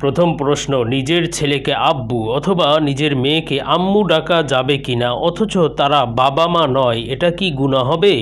প্রথম প্রশ্ন, নিজের ছেলেকে আব্বু অথবা নিজের মেয়েকে আম্মু ডাকা যাবে কিনা, অথচ তারা বাবা মা নয়, এটা কি গুণা হবে?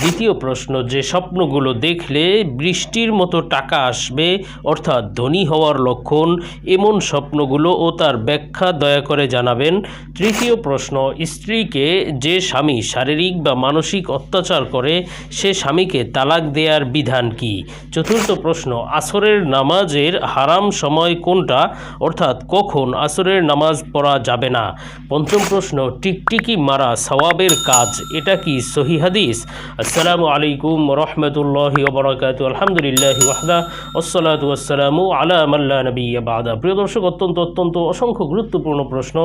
দ্বিতীয় প্রশ্ন, যে স্বপ্নগুলো দেখলে বৃষ্টির মতো টাকা আসবে, অর্থাৎ ধনী হওয়ার লক্ষণ, এমন স্বপ্নগুলো ও তার ব্যাখ্যা দয়া করে জানাবেন। তৃতীয় প্রশ্ন, স্ত্রীকে যে স্বামী শারীরিক বা মানসিক অত্যাচার করে, সে স্বামীকে তালাক দেওয়ার বিধান কি? চতুর্থ প্রশ্ন, আসরের নামাজের হারাম সময় কোনটা? অর্থাৎ কখন আসরের নামাজ পড়া যাবে না? পঞ্চম প্রশ্ন, টিকটিকি মারা সওয়াবের কাজ, এটা কি সহি হাদিস? আসসালামু আলাইকুম রহমতুল্লাহ বরকাত আলহামদুলিল্লাহ ওয়াহদা ওসলাত ওয়াসালামু আলা মাল্লা নবী বাদা। প্রিয় দর্শক, অত্যন্ত অত্যন্ত অসংখ্য গুরুত্বপূর্ণ প্রশ্ন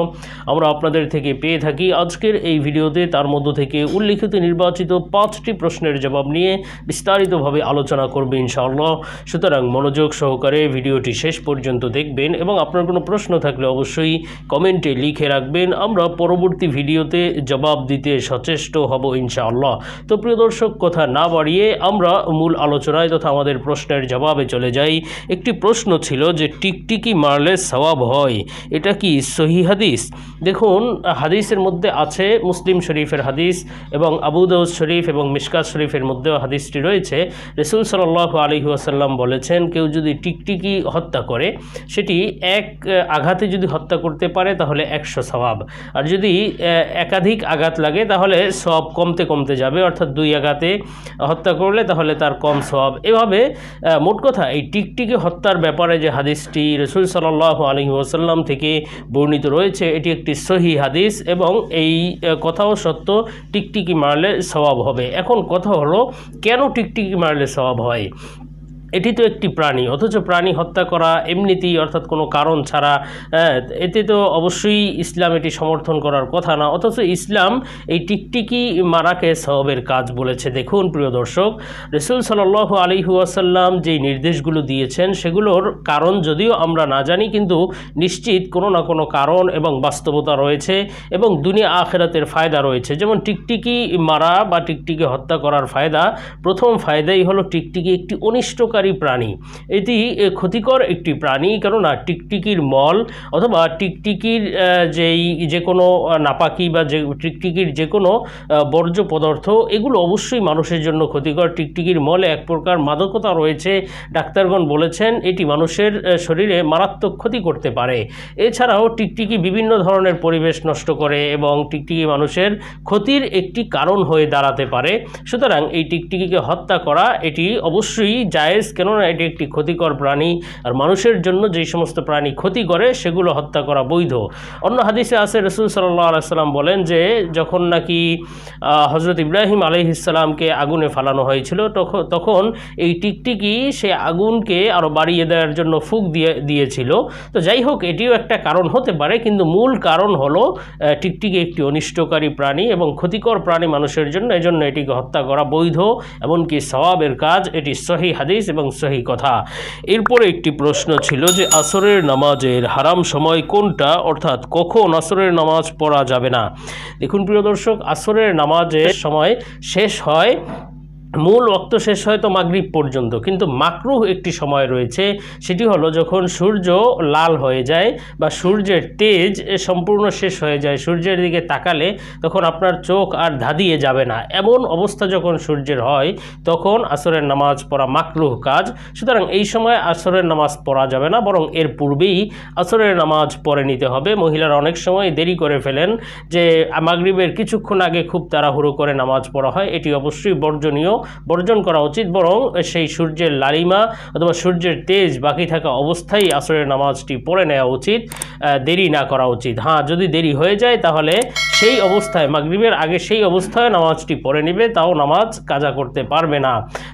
আমরা আপনাদের থেকে পেয়ে থাকি আজকের এই ভিডিওতে। তার মধ্য থেকে উল্লিখিত নির্বাচিত পাঁচটি প্রশ্নের জবাব নিয়ে বিস্তারিতভাবে আলোচনা করবে ইনশাআল্লাহ। সুতরাং মনোযোগ সহকারে ভিডিওটি শেষ পর্যন্ত দেখবেন এবং আপনার কোনো প্রশ্ন থাকলে অবশ্যই কমেন্টে লিখে রাখবেন। আমরা পরবর্তী ভিডিওতে জবাব দিতে সচেষ্ট হব ইনশাআল্লাহ। তো প্রিয় দর্শক, কথা না বাড়িয়ে আমরা মূল আলোচনায় তথা আমাদের প্রশ্নের জবাবে চলে যাই। একটি প্রশ্ন ছিল যে, টিকটিকি মারলে সওয়াব হয়, এটা কি সহি হাদিস? দেখুন, হাদিসের মধ্যে আছে, মুসলিম শরীফের হাদিস এবং আবু দাউদ শরীফ এবং মিশকাত শরীফের মধ্যেও হাদিসটি রয়েছে। রসুল আলহি আসাল্লাম বলেছেন, কেউ যদি টিকটিকি হত্যা করে সেটি এক আঘাতে যদি হত্যা করতে পারে তাহলে একশো সওয়াব। আর যদি একাধিক আঘাত লাগে তাহলে সব কমতে কমতে যাবে, অর্থাৎ দুই আঘাতে হত্যা করলে তাহলে তার কম সওয়াব। এভাবে মোট কথা এই টিকটিকি হত্যার ব্যাপারে যে হাদিসটি রসুল সাল্লাহ আলহি ওসাল্লাম থেকে বর্ণিত রয়েছে, এটি একটি সহি হাদিস এবং এই কথাও সত্য, টিকটিকি মারলে স্বভাব হবে। এখন কথা হলো, কেন টিকটিকি মারলে স্বভাব হয়? এটি তো একটি প্রাণী, অথচ প্রাণী হত্যা করা এমনিতেই অর্থাৎ কোনো কারণ ছাড়া এতে তো অবশ্যই ইসলাম এটি সমর্থন করার কথা না, অথচ ইসলাম এই টিকটিকি মারাকে সওয়াবের কাজ বলেছে। দেখুন প্রিয় দর্শক, রসুল সাল আলী ওয়াসাল্লাম যেই নির্দেশগুলো দিয়েছেন, সেগুলোর কারণ যদিও আমরা না জানি, কিন্তু নিশ্চিত কোনো না কোনো কারণ এবং বাস্তবতা রয়েছে এবং দুনিয়া আখেরাতের ফায়দা রয়েছে। যেমন টিকটিকি মারা বা টিকটিকি হত্যা করার ফায়দা, প্রথম ফায়দাই হলো টিকটিকি একটি অনিষ্টকারী প্রাণী। এটি ক্ষতিকর একটি প্রাণী, কেননা টিকটিকির মল অথবা টিকটিকির যেই যে কোনো নাপাকি বা যে, টিকটিকির যে কোনো বর্জ্য পদার্থ, এগুলো অবশ্যই মানুষের জন্য ক্ষতিকর। টিকটিকির মলে এক প্রকার মাদকতা রয়েছে, ডাক্তারগণ বলেছেন, এটি মানুষের শরীরে মারাত্মক ক্ষতি করতে পারে। এছাড়াও টিকটিকি বিভিন্ন ধরনের পরিবেশ নষ্ট করে এবং টিকটিকি মানুষের ক্ষতির একটি কারণ হয়ে দাঁড়াতে পারে। সুতরাং এই টিকটিকিকে হত্যা করা, এটি অবশ্যই জায়েজ কেননা এটি একটি ক্ষতিকর প্রাণী আর মানুষের জন্য যেই সমস্ত প্রাণী ক্ষতি করে সেগুলো হত্যা করা বৈধ। অন্য হাদিসে আছে, রসুল সাল্লাহ আলাইসাল্লাম বলেন যে, যখন নাকি হজরত ইব্রাহিম আলহিসাল্লামকে আগুনে ফালানো হয়েছিল, তখ- তখন এই টিকটিকি সে আগুনকে আরও বাড়িয়ে দেওয়ার জন্য ফুক দিয়ে, দিয়েছিল। তো যাই হোক, এটিও একটা কারণ হতে পারে, কিন্তু মূল কারণ হলো টিকটিকি একটি অনিষ্টকারী প্রাণী এবং ক্ষতিকর প্রাণী মানুষের জন্য, এজন্য এটিকে হত্যা করা বৈধ, এমনকি সওয়াবের কাজ, এটি সহি হাদিস এবং সহি কথা। এরপরে একটি প্রশ্ন ছিল যে আসরের নামাজের হারাম সময় কোনটা? অর্থাৎ কখন আসরের নামাজ পড়া যাবে না? দেখুন প্রিয় দর্শক, আসরের নামাজের সময় শেষ হয় মূল অক্ত শেষ হয় তো মাগরিব পর্যন্ত। কিন্তু মাকরুহ একটি সময় রয়েছে, সেটি হলো যখন সূর্য লাল হয়ে যায় বা সূর্যের তেজ সম্পূর্ণ শেষ হয়ে যায়, সূর্যের দিকে তাকালে তখন আপনার চোখ আর ধাঁধিয়ে যাবে না। এমন অবস্থা যখন সূর্যের হয়, তখন আসরের নামাজ পড়া মাকরুহ কাজ। সুতরাং এই সময় আসরের নামাজ পড়া যাবে না, বরং এর পূর্বেই আসরের নামাজ পড়ে নিতে হবে। মহিলারা অনেক সময় দেরি করে ফেলেন যে মাগরিবের কিছুক্ষণ আগে খুব তাড়াহুড়ো করে নামাজ পড়া হয়, এটি অবশ্যই বর্জনীয়। বর্জন করা উচিত, বরং সেই সূর্যের লালিমা অথবা সূর্যের তেজ বাকি থাকা অবস্থায় আসরের নামাজটি পড়ে নেওয়া উচিত দেরি না করা উচিত। হ্যাঁ যদি দেরি হয়ে যায় তাহলে সেই অবস্থায়, মাগরিবের আগে সেই অবস্থায় নামাজটি পড়ে নেবে, তাও নামাজ কাজা করতে পারবে না।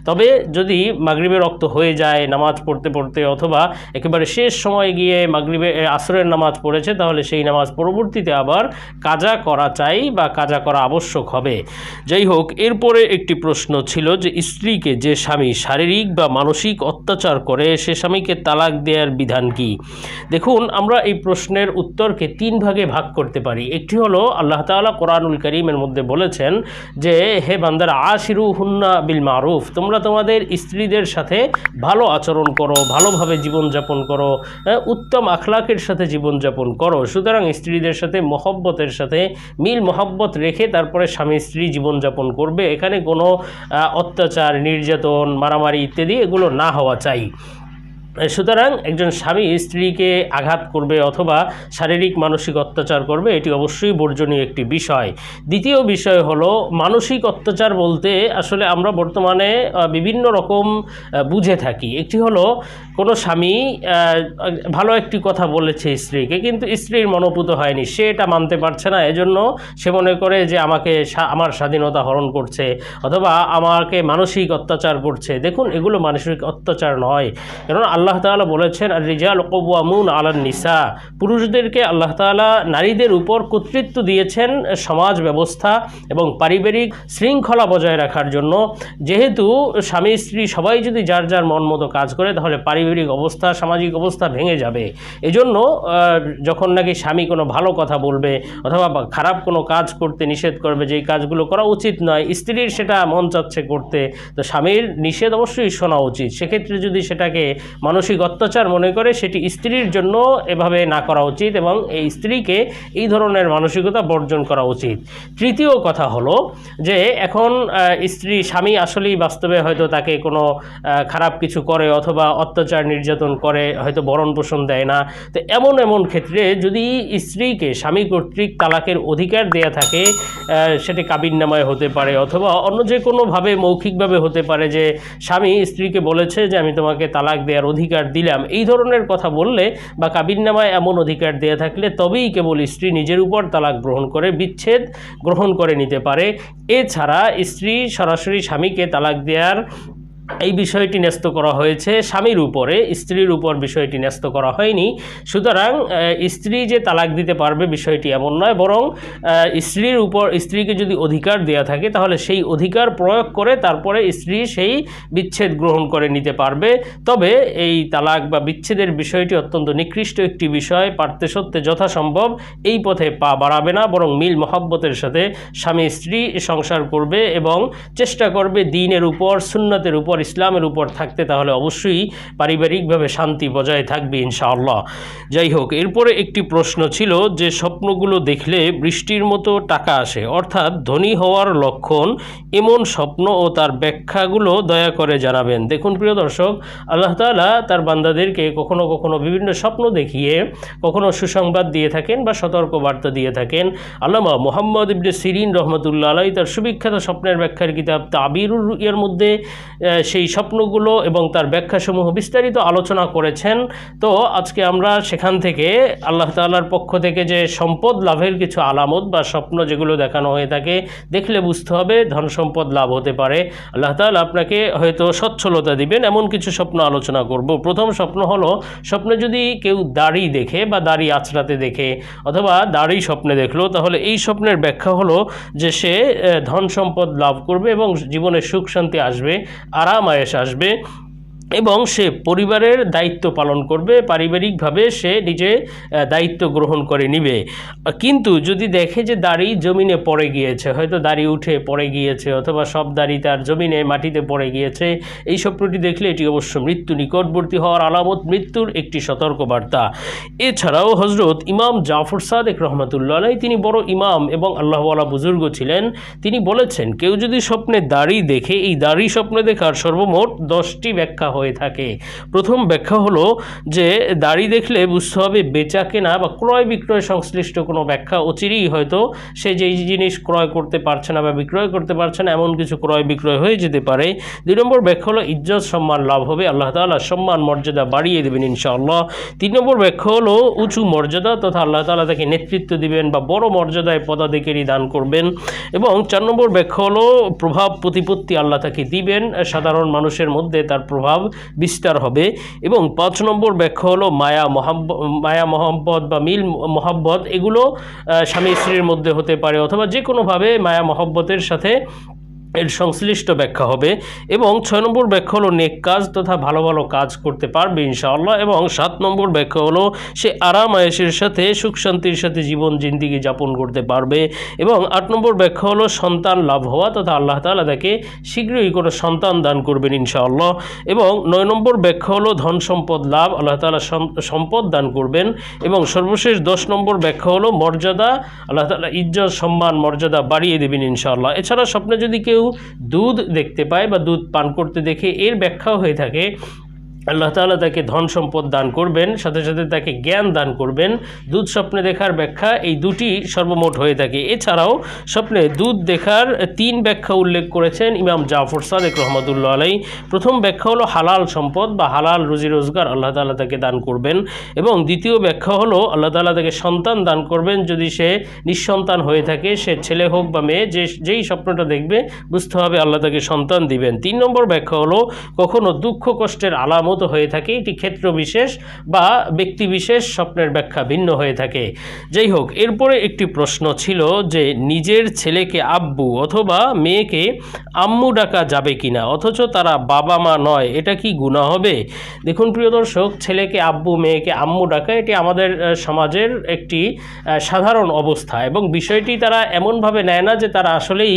তবে যদি মাগরিবের রক্ত হয়ে যায় নামাজ পড়তে পড়তে অথবা একেবারে শেষ সময় গিয়ে মাগরিবে আসরের নামাজ পড়েছে, তাহলে সেই নামাজ পরবর্তীতে আবার কাজা করা চাই বা কাজা করা আবশ্যক হবে। যাই হোক, এরপরে একটি প্রশ্ন ছিল যে স্ত্রীকে যে স্বামী শারীরিক বা মানসিক অত্যাচার করে, সে স্বামীকে তালাক দেওয়ার বিধান কি? দেখুন, আমরা এই প্রশ্নের উত্তরকে তিন ভাগে ভাগ করতে পারি। একটি হলো, আল্লাহ তাআলা কোরআনুল করিমের মধ্যে বলেছেন যে, হে বান্দারা আশিরু হুন্না বিল মারুফ। তোমরা তোমাদের স্ত্রীদের সাথে ভালো আচরণ করো, ভালোভাবে জীবনযাপন করো উত্তম আখলাকের সাথে জীবনযাপন করো। সুতরাং স্ত্রীদের সাথে মহব্বতের সাথে মিল মহব্বত রেখে তারপরে স্বামী স্ত্রী জীবনযাপন করবে। এখানে কোনো অত্যাচার, নির্যাতন, মারামারি ইত্যাদি এগুলো না হওয়া চাই। সুতরাং একজন স্বামী স্ত্রীকে আঘাত করবে অথবা শারীরিক মানসিক অত্যাচার করবে, এটি অবশ্যই বর্জনীয় একটি বিষয়। দ্বিতীয় বিষয় হলো, মানসিক অত্যাচার বলতে আসলে আমরা বর্তমানে বিভিন্ন রকম বুঝে থাকি। একটি হলো, কোনো স্বামী ভালো একটি কথা বলেছে স্ত্রীকে, কিন্তু স্ত্রীর মনোপুত হয়নি। সে এটা মানতে পারছে না, এজন্য সে মনে করে যে আমাকে আমার স্বাধীনতা হরণ করছে, অথবা আমাকে মানসিক অত্যাচার করছে। দেখুন, এগুলো মানসিক অত্যাচার নয়। কারণ আল্লাহ তাআলা বলেছেন আর রিজাল কবুয়ামুন আলান নিসা। পুরুষদেরকে আল্লাহ তাআলা নারীদের উপর কর্তৃত্ব দিয়েছেন সমাজ ব্যবস্থা এবং পারিবারিক শৃঙ্খলা বজায় রাখার জন্য। যেহেতু স্বামী, স্ত্রী সবাই যদি যার যার মন মতো কাজ করে, তাহলে পারিবারিক অবস্থা, সামাজিক অবস্থা ভেঙে যাবে। এজন্য যখন নাকি স্বামী কোনো ভালো কথা বলবে অথবা খারাপ কোনো কাজ করতে নিষেধ করবে যেই কাজগুলো করা উচিত নয়, স্ত্রীর সেটা মন চাচ্ছে করতে, তো স্বামীর নিষেধ অবশ্যই শোনা উচিত। সেক্ষেত্রে যদি সেটাকে মানসিক অত্যাচার মনে করে সেটি স্ত্রীর জন্য এভাবে না করা উচিত এবং এই স্ত্রীকে এই ধরনের মানসিকতা বর্জন করা উচিত। তৃতীয় কথা হলো যে এখন স্ত্রী, স্বামী আসলেই বাস্তবে হয়তো তাকে কোনো খারাপ কিছু করে অথবা অত্যাচার নির্যাতন করে, হয়তো ভরণ পোষণ দেয় না। তো এমন এমন ক্ষেত্রে যদি স্ত্রীকে স্বামী কর্তৃক তালাকের অধিকার দেয়া থাকে সেটি কাবিন নামায় হতে পারে অথবা অন্য যে কোনোভাবে মৌখিকভাবে হতে পারে যে স্বামী স্ত্রীকে বলেছে যে আমি তোমাকে তালাক দেওয়ার অধিকার দিলাম। এই ধরনের কথা বললে বা কাবিন নামায় এমন অধিকার দেয়া থাকলে তবেই কেবল স্ত্রী নিজের উপর তালাক গ্রহণ করে, বিচ্ছেদ গ্রহণ করে নিতে পারে। এছাড়া স্ত্রী সরাসরি স্বামীকে তালাক দেওয়ার এই বিষয়টি ন্যস্ত করা হয়েছে, স্বামীর উপরে, স্ত্রীর উপর বিষয়টি ন্যস্ত করা হয়নি। সুতরাং স্ত্রী যে তালাক দিতে পারবে বিষয়টি এমন নয়, বরং স্ত্রীর উপর, স্ত্রীকে যদি অধিকার দেওয়া থাকে, তাহলে সেই অধিকার প্রয়োগ করে তারপরে স্ত্রী সেই বিচ্ছেদ গ্রহণ করে নিতে পারবে। তবে এই তালাক বা বিচ্ছেদের বিষয়টি অত্যন্ত নিকৃষ্ট একটি বিষয়, পারতে সত্ত্বে যথাসম্ভব, এই পথে পা বাড়াবে না, বরং মিল মহাব্বতের সাথে স্বামী স্ত্রী সংসার করবে এবং চেষ্টা করবে দিনের উপর, সুন্নতের উপর ইসলামের উপর থাকতে, তাহলে অবশ্যই পারিবারিকভাবে শান্তি বজায় থাকবে ইনশাআল্লাহ। যাই হোক এরপরে একটি প্রশ্ন ছিল যে, স্বপ্নগুলো দেখলে বৃষ্টির মতো টাকা আসে। অর্থাৎ ধনী হওয়ার লক্ষণ এমন স্বপ্ন ও তার ব্যাখ্যাগুলো দয়া করে জানাবেন। দেখুন, প্রিয় দর্শক, আল্লাহ তাআলা তার বান্দাদেরকে কখনো কখনো বিভিন্ন স্বপ্ন দেখিয়ে কখনো সুসংবাদ দিয়ে থাকেন বা সতর্ক বার্তা দিয়ে থাকেন। আল্লামা মোহাম্মদ ইবনে সিরিন রহমতুল্লা আলাই তার সুবিখ্যাত স্বপ্নের ব্যাখ্যার কিতাব তাবিরুর এর মধ্যে সেই স্বপ্নগুলো এবং তার ব্যাখ্যাসমূহ বিস্তারিত আলোচনা করেছেন। তো আজকে আমরা সেখান থেকে আল্লাহ তাআলার পক্ষ থেকে যে সম্পদ লাভের কিছু আলামত বা স্বপ্ন যেগুলো দেখানো হয়ে থাকে, দেখলে বুঝতে হবে ধন সম্পদ লাভ হতে পারে। আল্লাহ তাআলা আপনাকে হয়তো সচ্ছলতা দিবেন, এমন কিছু স্বপ্ন আলোচনা করব। প্রথম স্বপ্ন হলো, স্বপ্নে যদি কেউ দাড়ি দেখে বা দাড়ি আঁচড়াতে দেখে অথবা দাড়ি স্বপ্নে দেখল, তাহলে এই স্বপ্নের ব্যাখ্যা হলো যে সে ধন সম্পদ লাভ করবে এবং জীবনে সুখ শান্তি আসবে। আরাম আয়েস আসবে এবং সে পরিবারের দায়িত্ব পালন করবে, পারিবারিকভাবে সে নিজে দায়িত্ব গ্রহণ করে নিবে। কিন্তু যদি দেখে যে দাড়ি জমিনে পড়ে গিয়েছে, হয়তো দাড়ি উঠে পড়ে গিয়েছে অথবা সব দাড়ি তার জমিনে মাটিতে পড়ে গিয়েছে এই স্বপ্নটি দেখলে এটি অবশ্য মৃত্যু নিকটবর্তী হওয়ার আলামত, মৃত্যুর একটি সতর্কবার্তা। এছাড়াও হজরত ইমাম জাফর সাদেক রহমতুল্লাহ তিনি বড় ইমাম এবং আল্লাহওয়ালা বুজুর্গ ছিলেন। তিনি বলেছেন, কেউ যদি স্বপ্নে দাড়ি দেখে, এই দাড়ি স্বপ্নে দেখার সর্বমোট দশটি ব্যাখ্যা হয়ে থাকে। প্রথম ব্যাখ্যা হলো যে, দাড়ি দেখলে বুঝতে হবে বেচা কেনা বা ক্রয় বিক্রয় সংশ্লিষ্ট কোনো ব্যাখ্যা অচিরেই হয়তো সে যেই জিনিস ক্রয় করতে পারছে না বা বিক্রয় করতে পারছে না, এমন কিছু ক্রয় বিক্রয় হয়ে যেতে পারে। দুই নম্বর ব্যাখ্যা হলো ইজ্জত, সম্মান, লাভ হবে। আল্লাহ তাআলা সম্মান, মর্যাদা বাড়িয়ে দেবেন ইনশাআল্লাহ। তিন নম্বর ব্যাখ্যা হলো উঁচু মর্যাদা তথা আল্লাহ তালা তাকে নেতৃত্ব দিবেন বা বড় মর্যাদায় পদাধিকারী দান করবেন। এবং চার নম্বর ব্যাখ্যা হলো প্রভাব, প্রতিপত্তি আল্লাহ তাকে দিবেন। সাধারণ মানুষের মধ্যে তার প্রভাব বিস্তার হবে। এবং পাঁচ নম্বর ব্যাখ্যা হলো মায়া মহাব্ব মায়া মহাব্বত বা মিল মহাব্বত। এগুলো স্বামী স্ত্রীর মধ্যে হতে পারে অথবা যে কোনোভাবে মায়া মহাব্বতের সাথে এর সংশ্লিষ্ট ব্যাখ্যা হবে এবং ছয় নম্বর ব্যাখ্যা হলো নেক কাজ তথা ভালো ভালো কাজ করতে পারবে ইনশাআল্লাহ এবং সাত নম্বর ব্যাখ্যা হলো সে আরাম আয়েসের সাথে সুখ শান্তির সাথে জীবন জিন্দিগি যাপন করতে পারবে এবং আট নম্বর ব্যাখ্যা হলো সন্তান লাভ হওয়া তথা আল্লাহ তাআলা তাকে শীঘ্রই কোনো সন্তান দান করবেন ইনশাআল্লাহ এবং নয় নম্বর ব্যাখ্যা হলো ধন সম্পদ লাভ আল্লাহ সম- সম্পদ দান করবেন এবং সর্বশেষ দশ নম্বর ব্যাখ্যা হলো মর্যাদা আল্লাহ তালা ইজ্জত সম্মান মর্যাদা বাড়িয়ে দেবেন ইনশাআল্লাহ। এছাড়া স্বপ্নে যদি কেউ দুধ দেখতে পায় বা দুধ পান করতে দেখে এর ব্যাখ্যাও হয়ে থাকে। আল্লাহ তাআলা তাকে ধন সম্পদ দান করবেন, সাথে সাথে তাকে জ্ঞান দান করবেন। দুধ স্বপ্নে দেখার ব্যাখ্যা, এই দুটি সর্বমোট হয়ে থাকে। এছাড়াও স্বপ্নে দুধ দেখার তিন ব্যাখ্যা উল্লেখ করেছেন ইমাম জাফর সাদেক রহমতুল্লাহ আলাই প্রথম ব্যাখ্যা হলো হালাল সম্পদ বা হালাল রুজি রোজগার, আল্লাহ তাআলা তাকে দান করবেন। এবং দ্বিতীয় ব্যাখ্যা হলো আল্লাহ তাআলা তাকে সন্তান দান করবেন যদি সে নিঃসন্তান হয়ে থাকে, সে ছেলে হোক বা মেয়ে, যে যেই স্বপ্নটা দেখবে, বুঝতে হবে আল্লাহ তাকে সন্তান দিবেন। তিন নম্বর ব্যাখ্যা হলো কখনো দুঃখ কষ্টের আলামত হয়ে থাকে, এটি ক্ষেত্র বিশেষ বা ব্যক্তি বিশেষ স্বপ্নের ব্যাখ্যা ভিন্ন হয়ে থাকে। যাই হোক, এরপরে একটি প্রশ্ন ছিল যে নিজের ছেলেকে আব্বু অথবা মেয়েকে আম্মু ডাকা যাবে কিনা, অথচ তারা বাবা মা নয়, এটা কি গুণা হবে? দেখুন প্রিয় দর্শক, ছেলেকে আব্বু, মেয়েকে আম্মু ডাকা, এটি আমাদের সমাজের একটি সাধারণ অবস্থা এবং বিষয়টি তারা এমনভাবে নেয় না যে তারা আসলেই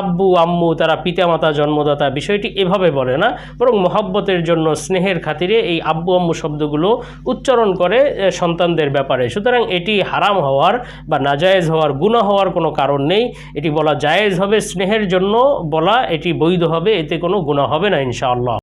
আব্বু, আম্মু, তারা পিতামাতা, জন্মদাতা, বিষয়টি এভাবে বলে না, বরং মহাব্বতের জন্য, স্নেহের খাতিরে এই আব্বু আম্মু শব্দগুলো উচ্চারণ করে সন্তানদের ব্যাপারে। সুতরাং এটি হারাম হওয়ার বা নাজায়েজ হওয়ার গুণা হওয়ার কোনো কারণ নেই। এটি বলা জায়েজ হবে, স্নেহের জন্য বলা এটি বৈধ হবে, এতে কোনো গুণা হবে না, ইনশাআল্লাহ।